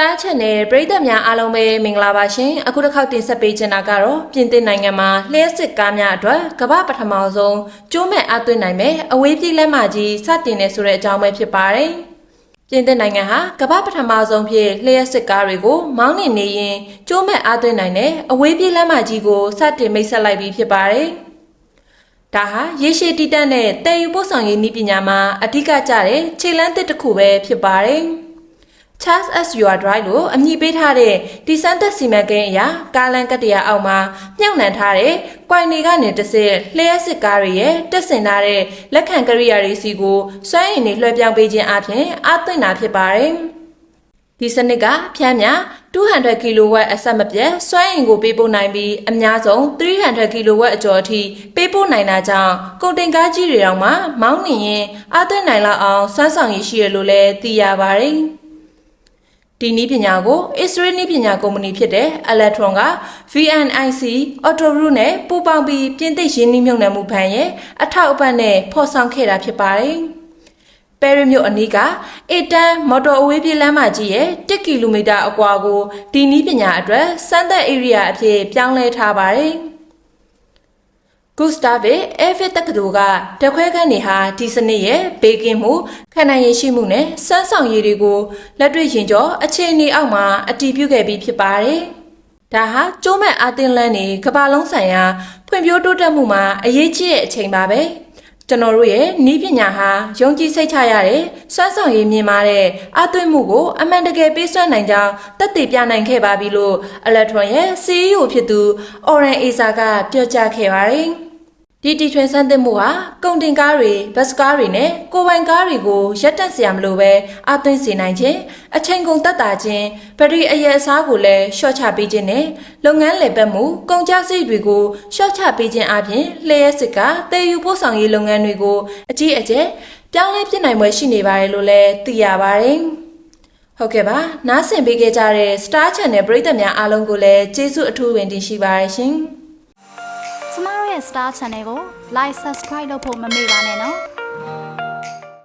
Star Channel ပရိသတ်များအားလုံးပဲမင်္ဂလာပါရှင်အခုတစ်ခေါက်တင်ဆက်ပေးချင်တာကတော့ပြင်သစ်နိုင်ငံမှာလျှက်စစ်ကားများအတွက်ကမ္ဘာပထမဆုံးကျိုးမဲ့အသွင်းနိုင်မဲ့အဝေးပြေးလက်မကြီးစတင်နေဆိုတဲ့အကြောင်းပဲဖြစ်ပါတယ်ပြင်သစ်နိုင်ငံဟာကမ္ဘာပထမဆုံးဖြစ်လျှက်စစ်ကားတွေကိုမောင်းနှင်နေရင်ကျိုးမဲ့အသွင်းနိုင်တဲ့အဝေးပြေးလက်မကြီးကိုစတင်မိတ်ဆက်လိုက်ပြီးဖြစ်ပါတယ်ဒါဟာရေရှည်တည်တတ်တဲ့တည်ယူပို့ဆောင်ရေးနည်းပညာမှာအဓိကကျတဲ့ခြေလှမ်းသစ်တစ်ခုပဲဖြစ်ပါတယ်။ Charles S. Your Drive လို့အမည်ပေးထားတဲ့ဒီစန်သက်စီမံကိန်းအရာကားလန်ကတရအောက်မှာမြှောက်နှံထားတဲ့ကွိုင်နေကနေတစ်စစ်လျှက်စစ်ကားတွေရဲ့တက်ဆင်ထားတဲ့လက်ခံကရိယာတွေစီကိုစွမ်းရည်တွေလွှဲပြောင်းပေးခြင်းအပြင်အားသွင်းတာဖြစ်ပါတယ်။ဒီစနစ်ကဖြန်းမြ200 kW အဆက်မပြတ်စွမ်းအင်ကိုပေးပို့နိုင်ပြီးအများဆုံး300 kW အကျော်အထိပေးပို့နိုင်တာကြောင့်ကုန်တင်ကားကြီးတွေတောင်မှမောင်းနှင်ရင်အားသွင်းနိုင်လောက်အောင်စွမ်းဆောင်ရည်ရှိရလို့လည်းသိရပါတယ်။ ဒီနည်းပညာကို Israel နည်းပညာကုမ္ပဏီဖြစ်တဲ့ Electron က VNIC Autoroute နဲ့ပူးပေါင်းပြီးပြင်သစ်ရင်းနှီးမြှုပ်နှံမှုဘဏ်ရဲ့အထောက်အပံ့နဲ့ဖော်ဆောင်ခဲ့တာဖြစ်ပါတယ်။ပဲရစ်မြို့အနီးကအီတန်မော်တော်အဝေးပြေးလမ်းမကြီးရဲ့1ကီလိုမီတာအကွာကိုဒီနည်းပညာအတွက်စမ်းသပ် area အဖြစ်ပြောင်းလဲထားပါတယ်။ ဂုစတာဗေအဲဖစ်တက္ကသိုလ်ကတခွဲခန်းနေဟာဒီစနစ်ရဲ့ဘေကင်းမှုခံနိုင်ရည်ရှိမှုနဲ့စမ်းဆောင်ရည်တွေကိုလက်တွေ့ရင်ကျော်အခြေအနေအောက်မှာအတည်ပြုခဲ့ပြီးဖြစ်ပါတယ်။ဒါဟာကျိုးမဲ့အာတင်လန်းနေကမ္ဘာလုံးဆိုင်ရာဖွံ့ဖြိုးတိုးတက်မှုမှာအရေးကြီးတဲ့အချိန်ပါပဲ။ကျွန်တော်တို့ရဲ့ဤပညာဟာယုံကြည်စိတ်ချရတဲ့စွမ်းဆောင်ရည်မြင်မာတဲ့အသွင်မှုကိုအမှန်တကယ်ပေးစွမ်းနိုင်ကြောင်းသက်သေပြနိုင်ခဲ့ပါပြီလို့ Electron ရဲ့ CEO ဖြစ်သူ Oren Asa ကပြောကြားခဲ့ပါတယ်။ ဒီတီထွင်ဆန်းသစ်မှုဟာကုန်တင်ကားတွေဘတ်စကားတွေနဲ့ကိုယ်ပိုင်ကားတွေကိုရပ်တန့်စရာမလိုပဲအသွင်းစေနိုင်ခြင်းအချိန်ကုန်တက်တာခြင်းဘက်ထရီအရက်အစားကိုလည်းရှော့ချပေးခြင်းနဲ့လုပ်ငန်းလည်ပတ်မှုကုန်ကျစရိတ်တွေကိုရှော့ချပေးခြင်းအပြင်လျှက်စစ်ကတည်ယူပို့ဆောင်ရေးလုပ်ငန်းတွေကိုအကြီးအကျယ်ပြောင်းလဲပြစ်နိုင်ပွဲရှိနေပါတယ်လို့လည်းသိရပါတယ်ဟုတ်ကဲ့ပါနားဆင်ပေးခဲ့ကြတဲ့ Star Channel ပရိသတ်များအားလုံးကိုလည်းကျေးဇူးအထူးဝင်တင်ရှိပါတယ်ရှင်ကျမတို့ ရဲ့ Star Channel ကို Like Subscribe လုပ်ဖို့မမေ့ပါနဲ့နော်